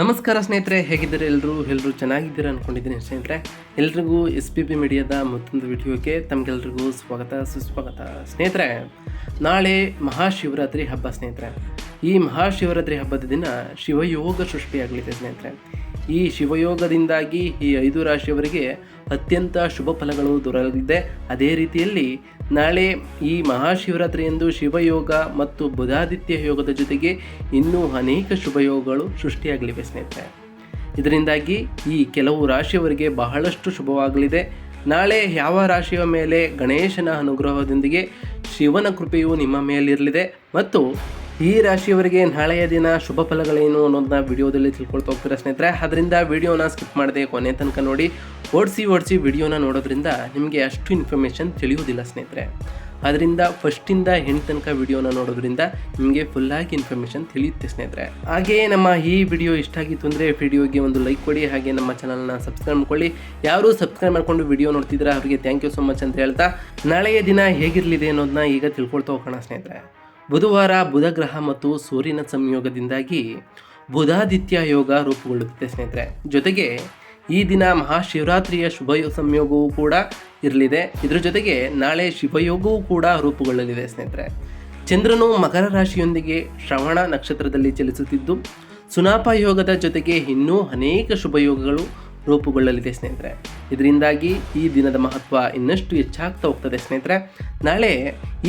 ನಮಸ್ಕಾರ ಸ್ನೇಹಿತರೆ, ಹೇಗಿದ್ದಾರೆ ಎಲ್ಲರೂ ಎಲ್ಲರೂ ಚೆನ್ನಾಗಿದ್ದೀರಾ ಅಂದ್ಕೊಂಡಿದ್ದೀನಿ ಸ್ನೇಹಿತರೆ. ಎಲ್ರಿಗೂ ಎಸ್ ಪಿ ಪಿ ಮೀಡಿಯಾದ ಮತ್ತೊಂದು ವಿಡಿಯೋಗೆ ತಮಗೆಲ್ರಿಗೂ ಸ್ವಾಗತ, ಸುಸ್ವಾಗತ. ಸ್ನೇಹಿತರೆ, ನಾಳೆ ಮಹಾಶಿವರಾತ್ರಿ ಹಬ್ಬ ಸ್ನೇಹಿತರೆ. ಈ ಮಹಾಶಿವರಾತ್ರಿ ಹಬ್ಬದ ದಿನ ಶಿವಯೋಗ ಸೃಷ್ಟಿಯಾಗಲಿದೆ ಸ್ನೇಹಿತರೆ. ಈ ಶಿವಯೋಗದಿಂದಾಗಿ ಈ ಐದು ರಾಶಿಯವರಿಗೆ ಅತ್ಯಂತ ಶುಭ ಫಲಗಳು ದೊರಕಲಿದೆ ಅದೇ ರೀತಿಯಲ್ಲಿ ನಾಳೆ ಈ ಮಹಾಶಿವರಾತ್ರಿಯಂದು ಶಿವಯೋಗ ಮತ್ತು ಬುಧಾದಿತ್ಯ ಯೋಗದ ಜೊತೆಗೆ ಇನ್ನೂ ಅನೇಕ ಶುಭಯೋಗಗಳು ಸೃಷ್ಟಿಯಾಗಲಿವೆ ಸ್ನೇಹಿತರೆ. ಇದರಿಂದಾಗಿ ಈ ಕೆಲವು ರಾಶಿಯವರಿಗೆ ಬಹಳಷ್ಟು ಶುಭವಾಗಲಿದೆ. ನಾಳೆ ಯಾವ ರಾಶಿಯ ಮೇಲೆ ಗಣೇಶನ ಅನುಗ್ರಹದೊಂದಿಗೆ ಶಿವನ ಕೃಪೆಯು ನಿಮ್ಮ ಮೇಲಿರಲಿದೆ ಮತ್ತು ಈ ರಾಶಿಯವರಿಗೆ ನಾಳೆಯ ದಿನ ಶುಭ ಫಲಗಳೇನು ಅನ್ನೋದನ್ನ ವಿಡಿಯೋದಲ್ಲಿ ತಿಳ್ಕೊಳ್ತಾ ಹೋಗ್ತೀರಾ ಸ್ನೇಹಿತರೆ. ಅದರಿಂದ ವಿಡಿಯೋನ ಸ್ಕಿಪ್ ಮಾಡದೆ ಕೊನೆ ತನಕ ನೋಡಿ, ಓಡಿಸಿ ಓಡಿಸಿ ವಿಡಿಯೋನ ನೋಡೋದ್ರಿಂದ ನಿಮಗೆ ಅಷ್ಟು ಇನ್ಫಾರ್ಮೇಷನ್ ತಿಳಿಯೋದಿಲ್ಲ ಸ್ನೇಹಿತರೆ. ಅದರಿಂದ ಫಸ್ಟಿಂದ ಹೆಣ್ಣು ತನಕ ವಿಡಿಯೋನ ನೋಡೋದ್ರಿಂದ ನಿಮಗೆ ಫುಲ್ಲಾಗಿ ಇನ್ಫಾರ್ಮೇಷನ್ ತಿಳಿಯುತ್ತೆ ಸ್ನೇಹಿತರೆ. ಹಾಗೆಯೇ ನಮ್ಮ ಈ ವಿಡಿಯೋ ಇಷ್ಟ ಆಗಿತ್ತು ಅಂದರೆ ವಿಡಿಯೋಗೆ ಒಂದು ಲೈಕ್ ಕೊಡಿ, ಹಾಗೆ ನಮ್ಮ ಚಾನಲ್ನ ಸಬ್ಸ್ಕ್ರೈಬ್ ಮಾಡ್ಕೊಳ್ಳಿ. ಯಾರು ಸಬ್ಸ್ಕ್ರೈಬ್ ಮಾಡಿಕೊಂಡು ವಿಡಿಯೋ ನೋಡ್ತಿದ್ರೆ ಅವರಿಗೆ ಥ್ಯಾಂಕ್ ಯು ಸೊ ಮಚ್ ಅಂತ ಹೇಳ್ತಾ ನಾಳೆಯ ದಿನ ಹೇಗಿರಲಿದೆ ಅನ್ನೋದನ್ನ ಈಗ ತಿಳ್ಕೊಳ್ತಾ ಹೋಗೋಣ ಸ್ನೇಹಿತರೆ. ಬುಧವಾರ ಬುಧಗ್ರಹ ಮತ್ತು ಸೂರ್ಯನ ಸಂಯೋಗದಿಂದಾಗಿ ಬುಧಾದಿತ್ಯ ಯೋಗ ರೂಪುಗೊಳ್ಳುತ್ತದೆ ಸ್ನೇಹಿತರೆ. ಜೊತೆಗೆ ಈ ದಿನ ಮಹಾಶಿವರಾತ್ರಿಯ ಶುಭ ಸಂಯೋಗವೂ ಕೂಡ ಇರಲಿದೆ. ಇದರ ಜೊತೆಗೆ ನಾಳೆ ಶಿವಯೋಗವೂ ಕೂಡ ರೂಪುಗೊಳ್ಳಲಿದೆ ಸ್ನೇಹಿತರೆ. ಚಂದ್ರನು ಮಕರ ರಾಶಿಯೊಂದಿಗೆ ಶ್ರವಣ ನಕ್ಷತ್ರದಲ್ಲಿ ಚಲಿಸುತ್ತಿದ್ದು, ಸುನಾಪ ಯೋಗದ ಜೊತೆಗೆ ಇನ್ನೂ ಅನೇಕ ಶುಭಯೋಗಗಳು ರೂಪುಗೊಳ್ಳಲಿದೆ ಸ್ನೇಹಿತರೆ. ಇದರಿಂದಾಗಿ ಈ ದಿನದ ಮಹತ್ವ ಇನ್ನಷ್ಟು ಹೆಚ್ಚಾಗ್ತಾ ಹೋಗ್ತದೆ ಸ್ನೇಹಿತರೆ. ನಾಳೆ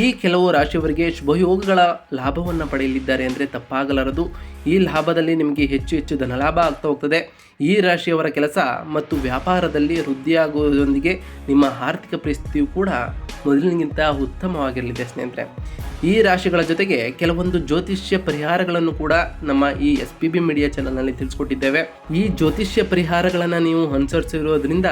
ಈ ಕೆಲವು ರಾಶಿಯವರಿಗೆ ಶುಭಯೋಗಗಳ ಲಾಭವನ್ನು ಪಡೆಯಲಿದ್ದಾರೆ ಅಂದರೆ ತಪ್ಪಾಗಲಾರದು. ಈ ಲಾಭದಲ್ಲಿ ನಿಮಗೆ ಹೆಚ್ಚು ಹೆಚ್ಚು ಧನಲಾಭ ಆಗ್ತಾ ಹೋಗ್ತದೆ. ಈ ರಾಶಿಯವರ ಕೆಲಸ ಮತ್ತು ವ್ಯಾಪಾರದಲ್ಲಿ ವೃದ್ಧಿಯಾಗುವುದರೊಂದಿಗೆ ನಿಮ್ಮ ಆರ್ಥಿಕ ಪರಿಸ್ಥಿತಿಯು ಕೂಡ ಮೊದಲಿಗಿಂತ ಉತ್ತಮವಾಗಿರಲಿದೆ ಸ್ನೇಹಿತರೆ. ಈ ರಾಶಿಗಳ ಜೊತೆಗೆ ಕೆಲವೊಂದು ಜ್ಯೋತಿಷ್ಯ ಪರಿಹಾರಗಳನ್ನು ಕೂಡ ನಮ್ಮ ಈ ಎಸ್ ಪಿ ಬಿ ಮೀಡಿಯಾ ಚಾನಲ್ನಲ್ಲಿ ತಿಳಿಸ್ಕೊಟ್ಟಿದ್ದೇವೆ. ಈ ಜ್ಯೋತಿಷ್ಯ ಪರಿಹಾರಗಳನ್ನು ನೀವು ಅನುಸರಿಸಿರೋದ್ರಿಂದ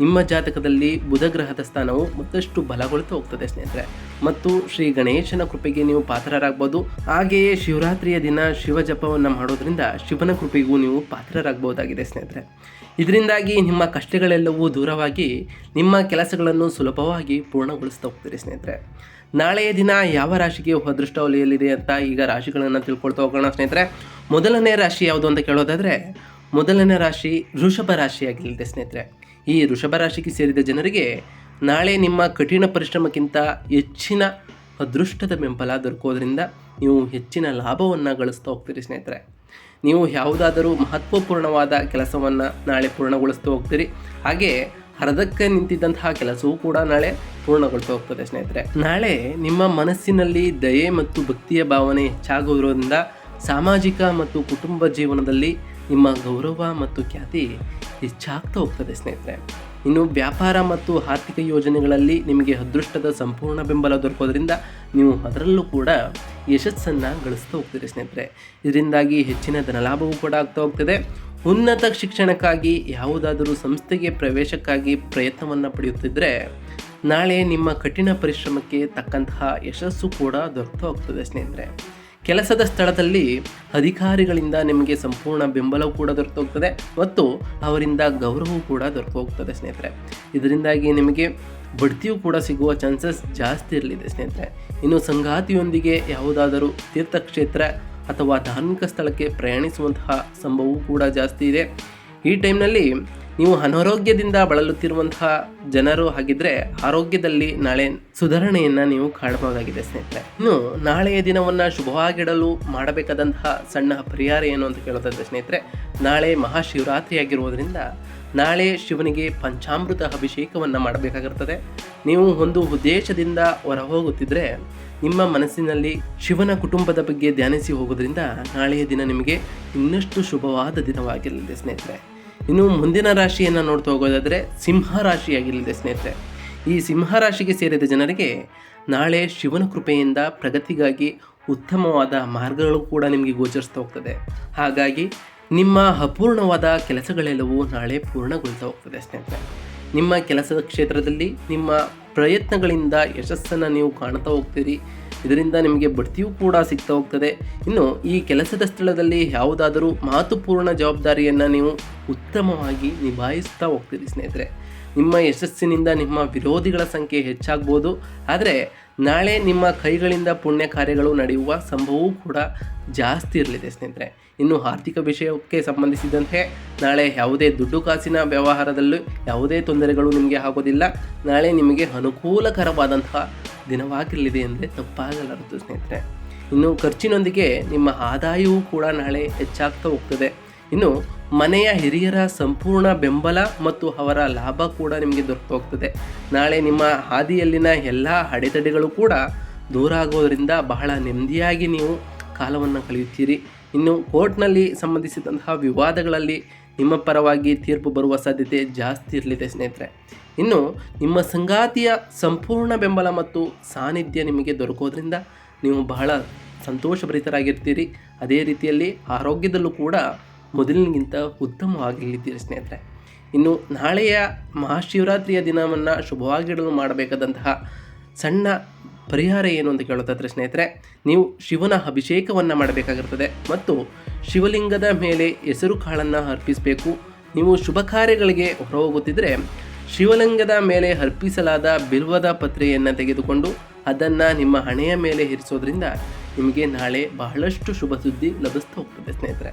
ನಿಮ್ಮ ಜಾತಕದಲ್ಲಿ ಬುಧ ಗ್ರಹದ ಸ್ಥಾನವು ಮತ್ತಷ್ಟು ಬಲಗೊಳ್ತಾ ಹೋಗ್ತದೆ ಸ್ನೇಹಿತರೆ. ಮತ್ತು ಶ್ರೀ ಗಣೇಶನ ಕೃಪೆಗೆ ನೀವು ಪಾತ್ರರಾಗ್ಬೋದು. ಹಾಗೆಯೇ ಶಿವರಾತ್ರಿಯ ದಿನ ಶಿವ ಜಪವನ್ನು ಮಾಡೋದ್ರಿಂದ ಶಿವನ ಕೃಪೆಗೂ ನೀವು ಪಾತ್ರರಾಗಬಹುದಾಗಿದೆ ಸ್ನೇಹಿತರೆ. ಇದರಿಂದಾಗಿ ನಿಮ್ಮ ಕಷ್ಟಗಳೆಲ್ಲವೂ ದೂರವಾಗಿ ನಿಮ್ಮ ಕೆಲಸಗಳನ್ನು ಸುಲಭವಾಗಿ ಪೂರ್ಣಗೊಳಿಸ್ತಾ ಹೋಗ್ತೀರಿ ಸ್ನೇಹಿತರೆ. ನಾಳೆಯ ದಿನ ಯಾವ ರಾಶಿಗೆ ಅದೃಷ್ಟ ಒಲೆಯಲಿದೆ ಅಂತ ಈಗ ರಾಶಿಗಳನ್ನು ತಿಳ್ಕೊಳ್ತಾ ಹೋಗೋಣ ಸ್ನೇಹಿತರೆ. ಮೊದಲನೇ ರಾಶಿ ಯಾವುದು ಅಂತ ಕೇಳೋದಾದರೆ, ಮೊದಲನೇ ರಾಶಿ ವೃಷಭ ರಾಶಿಯಾಗಲಿದೆ ಸ್ನೇಹಿತರೆ. ಈ ವೃಷಭರಾಶಿಗೆ ಸೇರಿದ ಜನರಿಗೆ ನಾಳೆ ನಿಮ್ಮ ಕಠಿಣ ಪರಿಶ್ರಮಕ್ಕಿಂತ ಹೆಚ್ಚಿನ ಅದೃಷ್ಟದ ಬೆಂಬಲ ದೊರಕೋದ್ರಿಂದ ನೀವು ಹೆಚ್ಚಿನ ಲಾಭವನ್ನು ಗಳಿಸ್ತಾ ಹೋಗ್ತೀರಿ ಸ್ನೇಹಿತರೆ. ನೀವು ಯಾವುದಾದರೂ ಮಹತ್ವಪೂರ್ಣವಾದ ಕೆಲಸವನ್ನು ನಾಳೆ ಪೂರ್ಣಗೊಳಿಸ್ತಾ ಹೋಗ್ತೀರಿ. ಹಾಗೆ ಹರದಕ್ಕೆ ನಿಂತಿದ್ದಂತಹ ಕೆಲಸವೂ ಕೂಡ ನಾಳೆ ಪೂರ್ಣಗೊಳ್ತಾ ಹೋಗ್ತದೆ ಸ್ನೇಹಿತರೆ. ನಾಳೆ ನಿಮ್ಮ ಮನಸ್ಸಿನಲ್ಲಿ ದಯೆ ಮತ್ತು ಭಕ್ತಿಯ ಭಾವನೆ ಹೆಚ್ಚಾಗುವುದರಿಂದ ಸಾಮಾಜಿಕ ಮತ್ತು ಕುಟುಂಬ ಜೀವನದಲ್ಲಿ ನಿಮ್ಮ ಗೌರವ ಮತ್ತು ಖ್ಯಾತಿ ಹೆಚ್ಚಾಗ್ತಾ ಹೋಗ್ತದೆ ಸ್ನೇಹಿತರೆ. ಇನ್ನು ವ್ಯಾಪಾರ ಮತ್ತು ಆರ್ಥಿಕ ಯೋಜನೆಗಳಲ್ಲಿ ನಿಮಗೆ ಅದೃಷ್ಟದ ಸಂಪೂರ್ಣ ಬೆಂಬಲ ದೊರಕೋದ್ರಿಂದ ನೀವು ಅದರಲ್ಲೂ ಕೂಡ ಯಶಸ್ಸನ್ನು ಗಳಿಸ್ತಾ ಹೋಗ್ತೀರಿ ಸ್ನೇಹಿತರೆ. ಇದರಿಂದಾಗಿ ಹೆಚ್ಚಿನ ಧನಲಾಭವೂ ಕೂಡ ಆಗ್ತಾ ಹೋಗ್ತದೆ. ಉನ್ನತ ಶಿಕ್ಷಣಕ್ಕಾಗಿ ಯಾವುದಾದರೂ ಸಂಸ್ಥೆಗೆ ಪ್ರವೇಶಕ್ಕಾಗಿ ಪ್ರಯತ್ನವನ್ನು ಪಡೆಯುತ್ತಿದ್ದರೆ ನಾಳೆ ನಿಮ್ಮ ಕಠಿಣ ಪರಿಶ್ರಮಕ್ಕೆ ತಕ್ಕಂತಹ ಯಶಸ್ಸು ಕೂಡ ದೊರಕ್ತಾ ಹೋಗ್ತದೆ ಸ್ನೇಹಿತರೆ. ಕೆಲಸದ ಸ್ಥಳದಲ್ಲಿ ಅಧಿಕಾರಿಗಳಿಂದ ನಿಮಗೆ ಸಂಪೂರ್ಣ ಬೆಂಬಲವೂ ಕೂಡ ದೊರೆತೋಗ್ತದೆ ಮತ್ತು ಅವರಿಂದ ಗೌರವವೂ ಕೂಡ ದೊರೆತು ಹೋಗ್ತದೆ ಸ್ನೇಹಿತರೆ. ಇದರಿಂದಾಗಿ ನಿಮಗೆ ಬಡ್ತಿಯೂ ಕೂಡ ಸಿಗುವ ಚಾನ್ಸಸ್ ಜಾಸ್ತಿ ಇರಲಿದೆ ಸ್ನೇಹಿತರೆ. ಇನ್ನು ಸಂಗಾತಿಯೊಂದಿಗೆ ಯಾವುದಾದರೂ ತೀರ್ಥಕ್ಷೇತ್ರ ಅಥವಾ ಧಾರ್ಮಿಕ ಸ್ಥಳಕ್ಕೆ ಪ್ರಯಾಣಿಸುವಂತಹ ಸಂಭವವೂ ಕೂಡ ಜಾಸ್ತಿ ಇದೆ. ಈ ಟೈಮ್ನಲ್ಲಿ ನೀವು ಅನಾರೋಗ್ಯದಿಂದ ಬಳಲುತ್ತಿರುವಂತಹ ಜನರು ಆಗಿದ್ರೆ ಆರೋಗ್ಯದಲ್ಲಿ ನಾಳೆ ಸುಧಾರಣೆಯನ್ನು ನೀವು ಕಾಣಬಹುದಾಗಿದೆ ಸ್ನೇಹಿತರೆ. ಇನ್ನು ನಾಳೆಯ ದಿನವನ್ನ ಶುಭವಾಗಿಡಲು ಮಾಡಬೇಕಾದಂತಹ ಸಣ್ಣ ಪರಿಹಾರ ಏನು ಅಂತ ಕೇಳೋದಾದ್ರೆ ಸ್ನೇಹಿತರೆ, ನಾಳೆ ಮಹಾಶಿವರಾತ್ರಿ ಆಗಿರುವುದರಿಂದ ನಾಳೆ ಶಿವನಿಗೆ ಪಂಚಾಮೃತ ಅಭಿಷೇಕವನ್ನು ಮಾಡಬೇಕಾಗಿರ್ತದೆ. ನೀವು ಒಂದು ಉದ್ದೇಶದಿಂದ ಹೊರ ಹೋಗುತ್ತಿದ್ದರೆ ನಿಮ್ಮ ಮನಸ್ಸಿನಲ್ಲಿ ಶಿವನ ಕುಟುಂಬದ ಬಗ್ಗೆ ಧ್ಯಾನಿಸಿ ಹೋಗೋದ್ರಿಂದ ನಾಳೆಯ ದಿನ ನಿಮಗೆ ಇನ್ನಷ್ಟು ಶುಭವಾದ ದಿನವಾಗಿರಲಿದೆ ಸ್ನೇಹಿತರೆ. ಇನ್ನು ಮುಂದಿನ ರಾಶಿಯನ್ನು ನೋಡ್ತಾ ಹೋಗೋದಾದರೆ ಸಿಂಹ ರಾಶಿಯಾಗಿರಲಿದೆ ಸ್ನೇಹಿತರೆ. ಈ ಸಿಂಹ ರಾಶಿಗೆ ಸೇರಿದ ಜನರಿಗೆ ನಾಳೆ ಶಿವನ ಕೃಪೆಯಿಂದ ಪ್ರಗತಿಗಾಗಿ ಉತ್ತಮವಾದ ಮಾರ್ಗಗಳು ಕೂಡ ನಿಮಗೆ ಗೋಚರಿಸ್ತಾ ಹೋಗ್ತದೆ. ಹಾಗಾಗಿ ನಿಮ್ಮ ಅಪೂರ್ಣವಾದ ಕೆಲಸಗಳೆಲ್ಲವೂ ನಾಳೆ ಪೂರ್ಣಗೊಳ್ತಾ ಹೋಗ್ತದೆ ಸ್ನೇಹಿತರೆ. ನಿಮ್ಮ ಕೆಲಸದ ಕ್ಷೇತ್ರದಲ್ಲಿ ನಿಮ್ಮ ಪ್ರಯತ್ನಗಳಿಂದ ಯಶಸ್ಸನ್ನು ನೀವು ಕಾಣ್ತಾ ಹೋಗ್ತೀರಿ. ಇದರಿಂದ ನಿಮಗೆ ಬಡ್ತಿಯೂ ಕೂಡ ಸಿಗ್ತಾ ಹೋಗ್ತದೆ. ಇನ್ನು ಈ ಕೆಲಸದ ಸ್ಥಳದಲ್ಲಿ ಯಾವುದಾದರೂ ಮಾತುಪೂರ್ಣ ಜವಾಬ್ದಾರಿಯನ್ನು ನೀವು ಉತ್ತಮವಾಗಿ ನಿಭಾಯಿಸ್ತಾ ಹೋಗ್ತೀರಿ ಸ್ನೇಹಿತರೆ. ನಿಮ್ಮ ಯಶಸ್ಸಿನಿಂದ ನಿಮ್ಮ ವಿರೋಧಿಗಳ ಸಂಖ್ಯೆ ಹೆಚ್ಚಾಗ್ಬೋದು. ಆದರೆ ನಾಳೆ ನಿಮ್ಮ ಕೈಗಳಿಂದ ಪುಣ್ಯ ಕಾರ್ಯಗಳು ನಡೆಯುವ ಸಂಭವವೂ ಕೂಡ ಜಾಸ್ತಿ ಇರಲಿದೆ ಸ್ನೇಹಿತರೆ. ಇನ್ನು ಆರ್ಥಿಕ ವಿಷಯಕ್ಕೆ ಸಂಬಂಧಿಸಿದಂತೆ ನಾಳೆ ಯಾವುದೇ ದುಡ್ಡು ಕಾಸಿನ ವ್ಯವಹಾರದಲ್ಲೂ ಯಾವುದೇ ತೊಂದರೆಗಳು ನಿಮಗೆ ಆಗೋದಿಲ್ಲ. ನಾಳೆ ನಿಮಗೆ ಅನುಕೂಲಕರವಾದಂತಹ ದಿನವಾಗಿರಲಿದೆ ಎಂದರೆ ತಪ್ಪಾಗಲಾರದು ಸ್ನೇಹಿತರೆ. ಇನ್ನು ಖರ್ಚಿನೊಂದಿಗೆ ನಿಮ್ಮ ಆದಾಯವೂ ಕೂಡ ನಾಳೆ ಹೆಚ್ಚಾಗ್ತಾ ಹೋಗ್ತದೆ. ಇನ್ನು ಮನೆಯ ಹಿರಿಯರ ಸಂಪೂರ್ಣ ಬೆಂಬಲ ಮತ್ತು ಅವರ ಲಾಭ ಕೂಡ ನಿಮಗೆ ದೊರಕೋಗ್ತದೆ ನಾಳೆ ನಿಮ್ಮ ಹಾದಿಯಲ್ಲಿನ ಎಲ್ಲ ಅಡೆತಡೆಗಳು ಕೂಡ ದೂರ ಆಗೋದರಿಂದ ಬಹಳ ನೆಮ್ಮದಿಯಾಗಿ ನೀವು ಕಾಲವನ್ನು ಕಳೆಯುತ್ತೀರಿ. ಇನ್ನು ಕೋರ್ಟ್ನಲ್ಲಿ ಸಂಬಂಧಿಸಿದಂತಹ ವಿವಾದಗಳಲ್ಲಿ ನಿಮ್ಮ ಪರವಾಗಿ ತೀರ್ಪು ಬರುವ ಸಾಧ್ಯತೆ ಜಾಸ್ತಿ ಇರಲಿದೆ ಸ್ನೇಹಿತರೆ. ಇನ್ನು ನಿಮ್ಮ ಸಂಗಾತಿಯ ಸಂಪೂರ್ಣ ಬೆಂಬಲ ಮತ್ತು ಸಾನ್ನಿಧ್ಯ ನಿಮಗೆ ದೊರಕೋದ್ರಿಂದ ನೀವು ಬಹಳ ಸಂತೋಷಭರಿತರಾಗಿರ್ತೀರಿ. ಅದೇ ರೀತಿಯಲ್ಲಿ ಆರೋಗ್ಯದಲ್ಲೂ ಕೂಡ ಮೊದಲಿನಿಗಿಂತ ಉತ್ತಮವಾಗಿಲ್ಲಿದ್ದೀರಿ ಸ್ನೇಹಿತರೆ. ಇನ್ನು ನಾಳೆಯ ಮಹಾಶಿವರಾತ್ರಿಯ ದಿನವನ್ನು ಶುಭವಾಗಿಡಲು ಮಾಡಬೇಕಾದಂತಹ ಸಣ್ಣ ಪರಿಹಾರ ಏನು ಅಂತ ಕೇಳೋದಾದ್ರೆ ಸ್ನೇಹಿತರೆ, ನೀವು ಶಿವನ ಅಭಿಷೇಕವನ್ನು ಮಾಡಬೇಕಾಗಿರ್ತದೆ ಮತ್ತು ಶಿವಲಿಂಗದ ಮೇಲೆ ಹೆಸರು ಕಾಳನ್ನು ಅರ್ಪಿಸಬೇಕು. ನೀವು ಶುಭ ಕಾರ್ಯಗಳಿಗೆ ಹೊರಹೋಗುತ್ತಿದ್ದರೆ ಶಿವಲಿಂಗದ ಮೇಲೆ ಅರ್ಪಿಸಲಾದ ಬಿಲ್ವದ ಪತ್ರೆಯನ್ನು ತೆಗೆದುಕೊಂಡು ಅದನ್ನು ನಿಮ್ಮ ಹಣೆಯ ಮೇಲೆ ಇರಿಸೋದ್ರಿಂದ ನಿಮಗೆ ನಾಳೆ ಬಹಳಷ್ಟು ಶುಭ ಸುದ್ದಿ ಲಭಿಸ್ತಾ ಹೋಗ್ತದೆ ಸ್ನೇಹಿತರೆ.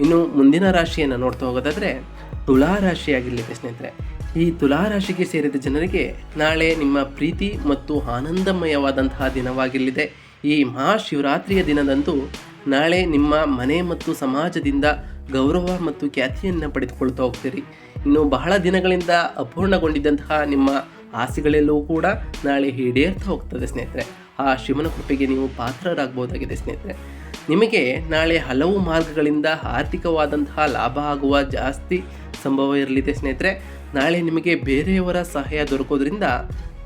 ಇನ್ನು ಮುಂದಿನ ರಾಶಿಯನ್ನು ನೋಡ್ತಾ ಹೋಗೋದಾದರೆ ತುಲಾ ರಾಶಿಯಾಗಿರಲಿದೆ ಸ್ನೇಹಿತರೆ. ಈ ತುಲಾ ರಾಶಿಗೆ ಸೇರಿದ ಜನರಿಗೆ ನಾಳೆ ನಿಮ್ಮ ಪ್ರೀತಿ ಮತ್ತು ಆನಂದಮಯವಾದಂತಹ ದಿನವಾಗಿರಲಿದೆ. ಈ ಮಹಾಶಿವರಾತ್ರಿಯ ದಿನದಂದು ನಾಳೆ ನಿಮ್ಮ ಮನೆ ಮತ್ತು ಸಮಾಜದಿಂದ ಗೌರವ ಮತ್ತು ಖ್ಯಾತಿಯನ್ನು ಪಡೆದುಕೊಳ್ತಾ ಹೋಗ್ತೀರಿ. ಇನ್ನು ಬಹಳ ದಿನಗಳಿಂದ ಅಪೂರ್ಣಗೊಂಡಿದ್ದಂತಹ ನಿಮ್ಮ ಆಸೆಗಳೆಲ್ಲವೂ ಕೂಡ ನಾಳೆ ಈಡೇರ್ತಾ ಹೋಗ್ತದೆ ಸ್ನೇಹಿತರೆ. ಆ ಶಿವನ ಕೃಪೆಗೆ ನೀವು ಪಾತ್ರರಾಗಬಹುದಾಗಿದೆ ಸ್ನೇಹಿತರೆ. ನಿಮಗೆ ನಾಳೆ ಹಲವು ಮಾರ್ಗಗಳಿಂದ ಆರ್ಥಿಕವಾದಂತಹ ಲಾಭ ಆಗುವ ಜಾಸ್ತಿ ಸಂಭವ ಇರಲಿದೆ ಸ್ನೇಹಿತರೆ. ನಾಳೆ ನಿಮಗೆ ಬೇರೆಯವರ ಸಹಾಯ ದೊರಕೋದ್ರಿಂದ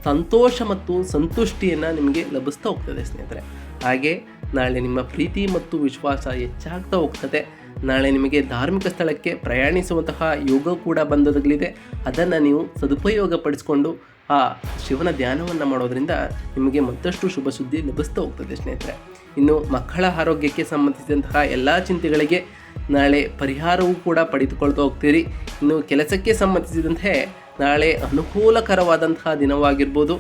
ಸಂತೋಷ ಮತ್ತು ಸಂತುಷ್ಟಿಯನ್ನು ನಿಮಗೆ ಲಭಿಸ್ತಾ ಹೋಗ್ತದೆ ಸ್ನೇಹಿತರೆ. ಹಾಗೆ ನಾಳೆ ನಿಮ್ಮ ಪ್ರೀತಿ ಮತ್ತು ವಿಶ್ವಾಸ ಹೆಚ್ಚಾಗ್ತಾ ಹೋಗ್ತದೆ. ನಾಳೆ ನಿಮಗೆ ಧಾರ್ಮಿಕ ಸ್ಥಳಕ್ಕೆ ಪ್ರಯಾಣಿಸುವಂತಹ ಯೋಗ ಕೂಡ ಬಂದೊದಗಲಿದೆ. ಅದನ್ನು ನೀವು ಸದುಪಯೋಗ ಪಡಿಸ್ಕೊಂಡು ಆ ಶಿವನ ಧ್ಯಾನವನ್ನು ಮಾಡೋದರಿಂದ ನಿಮಗೆ ಮತ್ತಷ್ಟು ಶುಭ ಸುದ್ದಿ ಲಭಿಸ್ತಾ ಹೋಗ್ತದೆ ಸ್ನೇಹಿತರೆ. ಇನ್ನು ಮಕ್ಕಳ ಆರೋಗ್ಯಕ್ಕೆ ಸಂಬಂಧಿಸಿದಂತಹ ಎಲ್ಲ ಚಿಂತೆಗಳಿಗೆ ನಾಳೆ ಪರಿಹಾರವೂ ಕೂಡ ಪಡೆದುಕೊಳ್ತಾ ಹೋಗ್ತೀರಿ. ಇನ್ನು ಕೆಲಸಕ್ಕೆ ಸಂಬಂಧಿಸಿದಂತೆ ನಾಳೆ ಅನುಕೂಲಕರವಾದಂತಹ ದಿನವಾಗಿರ್ಬೋದು.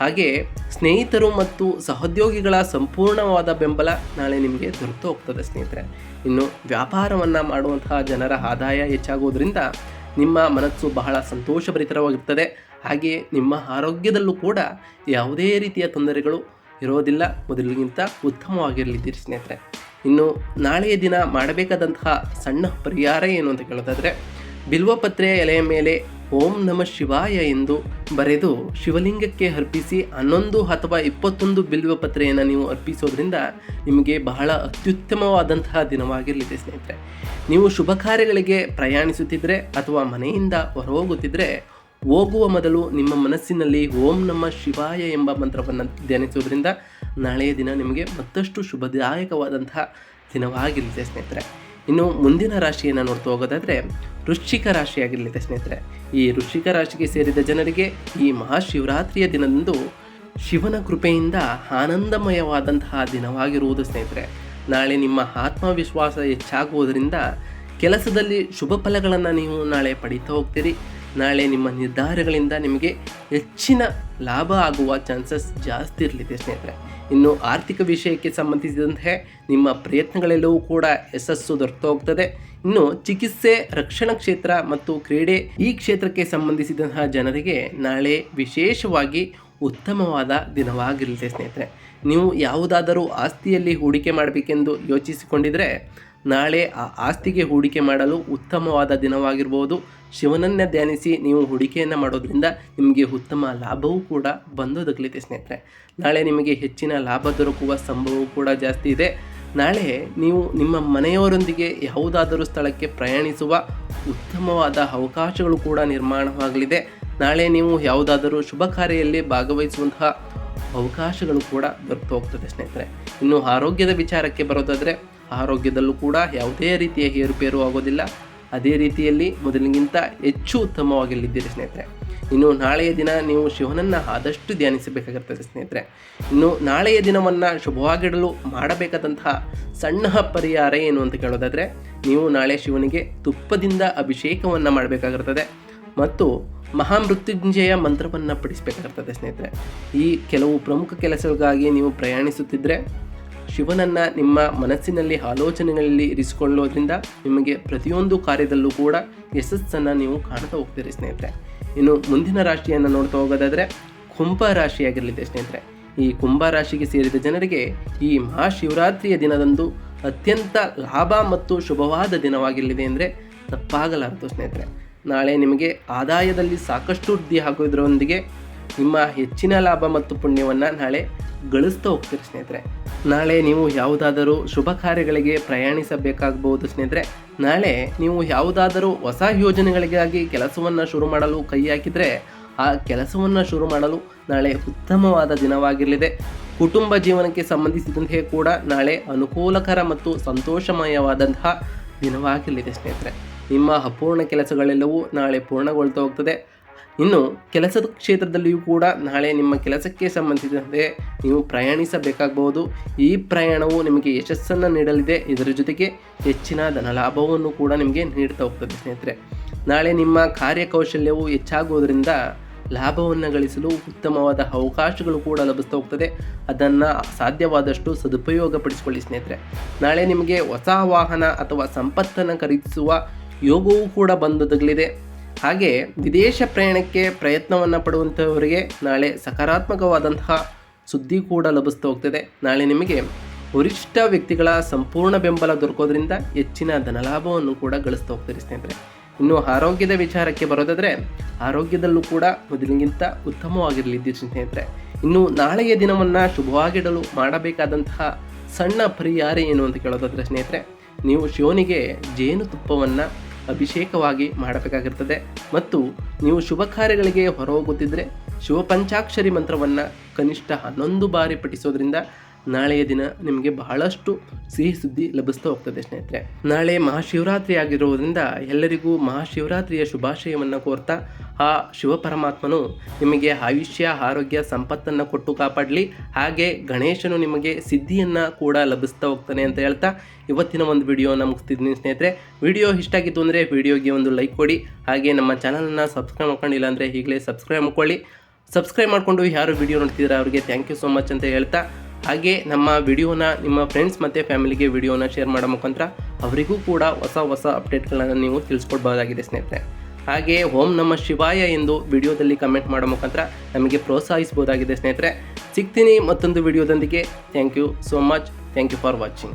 ಹಾಗೆ ಸ್ನೇಹಿತರು ಮತ್ತು ಸಹೋದ್ಯೋಗಿಗಳ ಸಂಪೂರ್ಣವಾದ ಬೆಂಬಲ ನಾಳೆ ನಿಮಗೆ ದೊರೆತು ಹೋಗ್ತದೆ ಸ್ನೇಹಿತರೆ. ಇನ್ನು ವ್ಯಾಪಾರವನ್ನು ಮಾಡುವಂತಹ ಜನರ ಆದಾಯ ಹೆಚ್ಚಾಗೋದ್ರಿಂದ ನಿಮ್ಮ ಮನಸ್ಸು ಬಹಳ ಸಂತೋಷಭರಿತರವಾಗಿರ್ತದೆ. ಹಾಗೆಯೇ ನಿಮ್ಮ ಆರೋಗ್ಯದಲ್ಲೂ ಕೂಡ ಯಾವುದೇ ರೀತಿಯ ತೊಂದರೆಗಳು ಇರೋದಿಲ್ಲ. ಮೊದಲಿಗಿಂತ ಉತ್ತಮವಾಗಿರಲಿದ್ದೀರಿ ಸ್ನೇಹಿತರೆ. ಇನ್ನು ನಾಳೆಯ ದಿನ ಮಾಡಬೇಕಾದಂತಹ ಸಣ್ಣ ಪರಿಹಾರ ಏನು ಅಂತ ಕೇಳೋದಾದರೆ, ಬಿಲ್ವಪತ್ರೆಯ ಎಲೆಯ ಮೇಲೆ ಓಂ ನಮ ಶಿವಾಯ ಎಂದು ಬರೆದು ಶಿವಲಿಂಗಕ್ಕೆ ಅರ್ಪಿಸಿ ಹನ್ನೊಂದು ಅಥವಾ ಇಪ್ಪತ್ತೊಂದು ಬಿಲ್ವಪತ್ರೆಯನ್ನು ನೀವು ಅರ್ಪಿಸೋದ್ರಿಂದ ನಿಮಗೆ ಬಹಳ ಅತ್ಯುತ್ತಮವಾದಂತಹ ದಿನವಾಗಿರಲಿದೆ ಸ್ನೇಹಿತರೆ. ನೀವು ಶುಭ ಕಾರ್ಯಗಳಿಗೆ ಪ್ರಯಾಣಿಸುತ್ತಿದ್ದರೆ ಅಥವಾ ಮನೆಯಿಂದ ಹೊರಹೋಗುತ್ತಿದ್ದರೆ ಹೋಗುವ ಮೊದಲು ನಿಮ್ಮ ಮನಸ್ಸಿನಲ್ಲಿ ಓಂ ನಮ್ಮ ಶಿವಾಯ ಎಂಬ ಮಂತ್ರವನ್ನು ಧ್ಯಾನಿಸೋದ್ರಿಂದ ನಾಳೆಯ ದಿನ ನಿಮಗೆ ಮತ್ತಷ್ಟು ಶುಭದಾಯಕವಾದಂತಹ ದಿನವಾಗಿರಲಿದೆ ಸ್ನೇಹಿತರೆ. ಇನ್ನು ಮುಂದಿನ ರಾಶಿಯನ್ನು ನೋಡ್ತಾ ಹೋಗೋದಾದರೆ ವೃಶ್ಚಿಕ ರಾಶಿಯಾಗಿರಲಿದೆ ಸ್ನೇಹಿತರೆ. ಈ ವೃಶ್ಚಿಕ ರಾಶಿಗೆ ಸೇರಿದ ಜನರಿಗೆ ಈ ಮಹಾಶಿವರಾತ್ರಿಯ ದಿನದಂದು ಶಿವನ ಕೃಪೆಯಿಂದ ಆನಂದಮಯವಾದಂತಹ ದಿನವಾಗಿರುವುದು ಸ್ನೇಹಿತರೆ. ನಾಳೆ ನಿಮ್ಮ ಆತ್ಮವಿಶ್ವಾಸ ಹೆಚ್ಚಾಗುವುದರಿಂದ ಕೆಲಸದಲ್ಲಿ ಶುಭ ಫಲಗಳನ್ನು ನೀವು ನಾಳೆ ಪಡೀತಾ ಹೋಗ್ತೀರಿ. ನಾಳೆ ನಿಮ್ಮ ನಿರ್ಧಾರಗಳಿಂದ ನಿಮಗೆ ಹೆಚ್ಚಿನ ಲಾಭ ಆಗುವ ಚಾನ್ಸಸ್ ಜಾಸ್ತಿ ಇರಲಿದೆ ಸ್ನೇಹಿತರೆ. ಇನ್ನು ಆರ್ಥಿಕ ವಿಷಯಕ್ಕೆ ಸಂಬಂಧಿಸಿದಂತೆ ನಿಮ್ಮ ಪ್ರಯತ್ನಗಳೆಲ್ಲವೂ ಕೂಡ ಯಶಸ್ಸು ದೊರೆತು ಹೋಗ್ತದೆ ಇನ್ನು ಚಿಕಿತ್ಸೆ, ರಕ್ಷಣಾ ಕ್ಷೇತ್ರ ಮತ್ತು ಕ್ರೀಡೆ ಈ ಕ್ಷೇತ್ರಕ್ಕೆ ಸಂಬಂಧಿಸಿದಂತಹ ಜನರಿಗೆ ನಾಳೆ ವಿಶೇಷವಾಗಿ ಉತ್ತಮವಾದ ದಿನವಾಗಿರಲಿದೆ ಸ್ನೇಹಿತರೆ. ನೀವು ಯಾವುದಾದರೂ ಆಸ್ತಿಯಲ್ಲಿ ಹೂಡಿಕೆ ಮಾಡಬೇಕೆಂದು ಯೋಚಿಸಿಕೊಂಡಿದ್ರೆ ನಾಳೆ ಆ ಆಸ್ತಿಗೆ ಹೂಡಿಕೆ ಮಾಡಲು ಉತ್ತಮವಾದ ದಿನವಾಗಿರ್ಬೋದು. ಶಿವನನ್ನೇ ಧ್ಯಾನಿಸಿ ನೀವು ಹೂಡಿಕೆಯನ್ನು ಮಾಡೋದ್ರಿಂದ ನಿಮಗೆ ಉತ್ತಮ ಲಾಭವೂ ಕೂಡ ಬಂದೊದಗಲಿದೆ ಸ್ನೇಹಿತರೆ. ನಾಳೆ ನಿಮಗೆ ಹೆಚ್ಚಿನ ಲಾಭ ದೊರಕುವ ಸಂಭವವೂ ಕೂಡ ಜಾಸ್ತಿ ಇದೆ. ನಾಳೆ ನೀವು ನಿಮ್ಮ ಮನೆಯವರೊಂದಿಗೆ ಯಾವುದಾದರೂ ಸ್ಥಳಕ್ಕೆ ಪ್ರಯಾಣಿಸುವ ಉತ್ತಮವಾದ ಅವಕಾಶಗಳು ಕೂಡ ನಿರ್ಮಾಣವಾಗಲಿದೆ. ನಾಳೆ ನೀವು ಯಾವುದಾದರೂ ಶುಭ ಕಾರ್ಯದಲ್ಲಿ ಭಾಗವಹಿಸುವಂತಹ ಅವಕಾಶಗಳು ಕೂಡ ದೊರೆತು ಹೋಗ್ತದೆ ಸ್ನೇಹಿತರೆ. ಇನ್ನು ಆರೋಗ್ಯದ ವಿಚಾರಕ್ಕೆ ಬರೋದಾದರೆ ಆರೋಗ್ಯದಲ್ಲೂ ಕೂಡ ಯಾವುದೇ ರೀತಿಯ ಏರುಪೇರು ಆಗೋದಿಲ್ಲ. ಅದೇ ರೀತಿಯಲ್ಲಿ ಮೊದಲಿಗಿಂತ ಹೆಚ್ಚು ಉತ್ತಮವಾಗಿಲ್ಲಿದ್ದೀರಿ ಸ್ನೇಹಿತರೆ. ಇನ್ನು ನಾಳೆಯ ದಿನ ನೀವು ಶಿವನನ್ನು ಆದಷ್ಟು ಧ್ಯಾನಿಸಬೇಕಾಗಿರ್ತದೆ ಸ್ನೇಹಿತರೆ. ಇನ್ನು ನಾಳೆಯ ದಿನವನ್ನು ಶುಭವಾಗಿಡಲು ಮಾಡಬೇಕಾದಂತಹ ಸಣ್ಣ ಪರಿಹಾರ ಏನು ಅಂತ ಕೇಳೋದಾದರೆ, ನೀವು ನಾಳೆ ಶಿವನಿಗೆ ತುಪ್ಪದಿಂದ ಅಭಿಷೇಕವನ್ನು ಮಾಡಬೇಕಾಗಿರ್ತದೆ ಮತ್ತು ಮಹಾಮೃತ್ಯುಂಜಯ ಮಂತ್ರವನ್ನು ಪಡಿಸಬೇಕಾಗಿರ್ತದೆ ಸ್ನೇಹಿತರೆ. ಈ ಕೆಲವು ಪ್ರಮುಖ ಕೆಲಸಗಳಿಗಾಗಿ ನೀವು ಪ್ರಯಾಣಿಸುತ್ತಿದ್ದರೆ ಶಿವನನ್ನು ನಿಮ್ಮ ಮನಸ್ಸಿನಲ್ಲಿ ಆಲೋಚನೆಗಳಲ್ಲಿ ಇರಿಸಿಕೊಳ್ಳೋದ್ರಿಂದ ನಿಮಗೆ ಪ್ರತಿಯೊಂದು ಕಾರ್ಯದಲ್ಲೂ ಕೂಡ ಯಶಸ್ಸನ್ನು ನೀವು ಕಾಣ್ತಾ ಹೋಗ್ತೀರಿ ಸ್ನೇಹಿತರೆ. ಇನ್ನು ಮುಂದಿನ ರಾಶಿಯನ್ನು ನೋಡ್ತಾ ಹೋಗೋದಾದರೆ ಕುಂಭ ರಾಶಿಯಾಗಿರಲಿದೆ ಸ್ನೇಹಿತರೆ. ಈ ಕುಂಭ ರಾಶಿಗೆ ಸೇರಿದ ಜನರಿಗೆ ಈ ಮಹಾಶಿವರಾತ್ರಿಯ ದಿನದಂದು ಅತ್ಯಂತ ಲಾಭ ಮತ್ತು ಶುಭವಾದ ದಿನವಾಗಿರಲಿದೆ ಅಂದರೆ ತಪ್ಪಾಗಲಾರದು ಸ್ನೇಹಿತರೆ. ನಾಳೆ ನಿಮಗೆ ಆದಾಯದಲ್ಲಿ ಸಾಕಷ್ಟು ವೃದ್ಧಿ ಆಗೋದ್ರೊಂದಿಗೆ ನಿಮ್ಮ ಹೆಚ್ಚಿನ ಲಾಭ ಮತ್ತು ಪುಣ್ಯವನ್ನು ನಾಳೆ ಗಳಿಸ್ತಾ ಹೋಗ್ತೀರಿ ಸ್ನೇಹಿತರೆ. ನಾಳೆ ನೀವು ಯಾವುದಾದರೂ ಶುಭ ಕಾರ್ಯಗಳಿಗೆ ಪ್ರಯಾಣಿಸಬೇಕಾಗಬಹುದು ಸ್ನೇಹಿತರೆ. ನಾಳೆ ನೀವು ಯಾವುದಾದರೂ ಹೊಸ ಯೋಜನೆಗಳಿಗಾಗಿ ಕೆಲಸವನ್ನು ಶುರು ಮಾಡಲು ಕೈ ಹಾಕಿದರೆ, ಆ ಕೆಲಸವನ್ನು ಶುರು ಮಾಡಲು ನಾಳೆ ಉತ್ತಮವಾದ ದಿನವಾಗಿರಲಿದೆ. ಕುಟುಂಬ ಜೀವನಕ್ಕೆ ಸಂಬಂಧಿಸಿದಂತೆ ಕೂಡ ನಾಳೆ ಅನುಕೂಲಕರ ಮತ್ತು ಸಂತೋಷಮಯವಾದಂತಹ ದಿನವಾಗಿರಲಿದೆ ಸ್ನೇಹಿತರೆ. ನಿಮ್ಮ ಅಪೂರ್ಣ ಕೆಲಸಗಳೆಲ್ಲವೂ ನಾಳೆ ಪೂರ್ಣಗೊಳ್ತಾ ಹೋಗ್ತದೆ. ಇನ್ನು ಕೆಲಸದ ಕ್ಷೇತ್ರದಲ್ಲಿಯೂ ಕೂಡ ನಾಳೆ ನಿಮ್ಮ ಕೆಲಸಕ್ಕೆ ಸಂಬಂಧಿಸಿದಂತೆ ನೀವು ಪ್ರಯಾಣಿಸಬೇಕಾಗಬಹುದು. ಈ ಪ್ರಯಾಣವು ನಿಮಗೆ ಯಶಸ್ಸನ್ನು ನೀಡಲಿದೆ. ಇದರ ಜೊತೆಗೆ ಹೆಚ್ಚಿನ ಧನಲಾಭವನ್ನು ಕೂಡ ನಿಮಗೆ ನೀಡ್ತಾ ಹೋಗ್ತದೆ ಸ್ನೇಹಿತರೆ. ನಾಳೆ ನಿಮ್ಮ ಕಾರ್ಯಕೌಶಲ್ಯವು ಹೆಚ್ಚಾಗುವುದರಿಂದ ಲಾಭವನ್ನು ಗಳಿಸಲು ಉತ್ತಮವಾದ ಅವಕಾಶಗಳು ಕೂಡ ಲಭಿಸ್ತಾ ಹೋಗ್ತದೆ. ಅದನ್ನು ಸಾಧ್ಯವಾದಷ್ಟು ಸದುಪಯೋಗಪಡಿಸಿಕೊಳ್ಳಿ ಸ್ನೇಹಿತರೆ. ನಾಳೆ ನಿಮಗೆ ಹೊಸ ವಾಹನ ಅಥವಾ ಸಂಪತ್ತನ್ನು ಖರೀದಿಸುವ ಯೋಗವೂ ಕೂಡ ಬಂದೊದಗಲಿದೆ ಹಾಗೆ ವಿದೇಶ ಪ್ರಯಾಣಕ್ಕೆ ಪ್ರಯತ್ನವನ್ನು ಪಡುವಂಥವರಿಗೆ ನಾಳೆ ಸಕಾರಾತ್ಮಕವಾದಂತಹ ಸುದ್ದಿ ಕೂಡ ಲಭಿಸ್ತಾ ಹೋಗ್ತದೆ. ನಾಳೆ ನಿಮಗೆ ವರಿಷ್ಠ ವ್ಯಕ್ತಿಗಳ ಸಂಪೂರ್ಣ ಬೆಂಬಲ ದೊರಕೋದ್ರಿಂದ ಹೆಚ್ಚಿನ ಧನಲಾಭವನ್ನು ಕೂಡ ಗಳಿಸ್ತಾ ಹೋಗ್ತಾರೆ ಸ್ನೇಹಿತರೆ. ಇನ್ನು ಆರೋಗ್ಯದ ವಿಚಾರಕ್ಕೆ ಬರೋದಾದರೆ ಆರೋಗ್ಯದಲ್ಲೂ ಕೂಡ ಮೊದಲಿಗಿಂತ ಉತ್ತಮವಾಗಿರಲಿದ್ದೀರಿ ಸ್ನೇಹಿತರೆ. ಇನ್ನು ನಾಳೆಯ ದಿನವನ್ನು ಶುಭವಾಗಿಡಲು ಮಾಡಬೇಕಾದಂತಹ ಸಣ್ಣ ಪರಿಹಾರ ಏನು ಅಂತ ಕೇಳೋದಾದರೆ ಸ್ನೇಹಿತರೆ, ನೀವು ಶಿವನಿಗೆ ಜೇನುತುಪ್ಪವನ್ನು ಅಭಿಷೇಕವಾಗಿ ಮಾಡಬೇಕಾಗಿರ್ತದೆ. ಮತ್ತು ನೀವು ಶುಭ ಕಾರ್ಯಗಳಿಗೆ ಹೊರಹೋಗುತ್ತಿದ್ದರೆ ಶಿವ ಪಂಚಾಕ್ಷರಿ ಮಂತ್ರವನ್ನು ಕನಿಷ್ಠ ಹನ್ನೊಂದು ಬಾರಿ ಪಠಿಸೋದ್ರಿಂದ ನಾಳೆಯ ದಿನ ನಿಮಗೆ ಬಹಳಷ್ಟು ಸಿಹಿ ಸುದ್ದಿ ಲಭಿಸ್ತಾ ಹೋಗ್ತದೆ ಸ್ನೇಹಿತರೆ. ನಾಳೆ ಮಹಾಶಿವರಾತ್ರಿ ಆಗಿರುವುದರಿಂದ ಎಲ್ಲರಿಗೂ ಮಹಾಶಿವರಾತ್ರಿಯ ಶುಭಾಶಯವನ್ನು ಕೋರ್ತಾ ಆ ಶಿವ ಪರಮಾತ್ಮನು ನಿಮಗೆ ಆಯುಷ್ಯ, ಆರೋಗ್ಯ, ಸಂಪತ್ತನ್ನು ಕೊಟ್ಟು ಕಾಪಾಡಲಿ. ಹಾಗೆ ಗಣೇಶನು ನಿಮಗೆ ಸಿದ್ಧಿಯನ್ನು ಕೂಡ ಲಭಿಸ್ತಾ ಹೋಗ್ತಾನೆ ಅಂತ ಹೇಳ್ತಾ ಇವತ್ತಿನ ಒಂದು ವಿಡಿಯೋನ ಮುಗಿಸ್ತಿದ್ದೀನಿ ಸ್ನೇಹಿತರೆ. ವಿಡಿಯೋ ಇಷ್ಟ ಆಗಿತ್ತು ಅಂದರೆ ವಿಡಿಯೋಗೆ ಒಂದು ಲೈಕ್ ಕೊಡಿ. ಹಾಗೆ ನಮ್ಮ ಚಾನಲನ್ನು ಸಬ್ಸ್ಕ್ರೈಬ್ ಮಾಡ್ಕೊಂಡಿಲ್ಲ ಅಂದರೆ ಈಗಲೇ ಸಬ್ಸ್ಕ್ರೈಬ್ ಮಾಡ್ಕೊಳ್ಳಿ. ಸಬ್ಸ್ಕ್ರೈಬ್ ಮಾಡಿಕೊಂಡು ಯಾರು ವಿಡಿಯೋ ನೋಡ್ತಿದ್ದಾರೆ ಅವರಿಗೆ ಥ್ಯಾಂಕ್ ಯು ಸೋ ಮಚ್ ಅಂತ ಹೇಳ್ತಾ. ಹಾಗೆ ನಮ್ಮ ವಿಡಿಯೋನ ನಿಮ್ಮ ಫ್ರೆಂಡ್ಸ್ ಮತ್ತು ಫ್ಯಾಮಿಲಿಗೆ ವಿಡಿಯೋನ ಶೇರ್ ಮಾಡೋ ಮುಖಾಂತರ ಅವರಿಗೂ ಕೂಡ ಹೊಸ ಹೊಸ ಅಪ್ಡೇಟ್ಗಳನ್ನು ನೀವು ತಿಳಿಸ್ಕೊಡ್ಬೋದಾಗಿದೆ ಸ್ನೇಹಿತರೆ. ಹಾಗೆ ಓಂ ನಮ್ಮ ಶಿವಾಯ ಎಂದು ವಿಡಿಯೋದಲ್ಲಿ ಕಮೆಂಟ್ ಮಾಡೋ ಮುಖಾಂತರ ನಮಗೆ ಪ್ರೋತ್ಸಾಹಿಸ್ಬೋದಾಗಿದೆ ಸ್ನೇಹಿತರೆ. ಸಿಗ್ತೀನಿ ಮತ್ತೊಂದು ವಿಡಿಯೋದೊಂದಿಗೆ. Thank you so much thank you for watching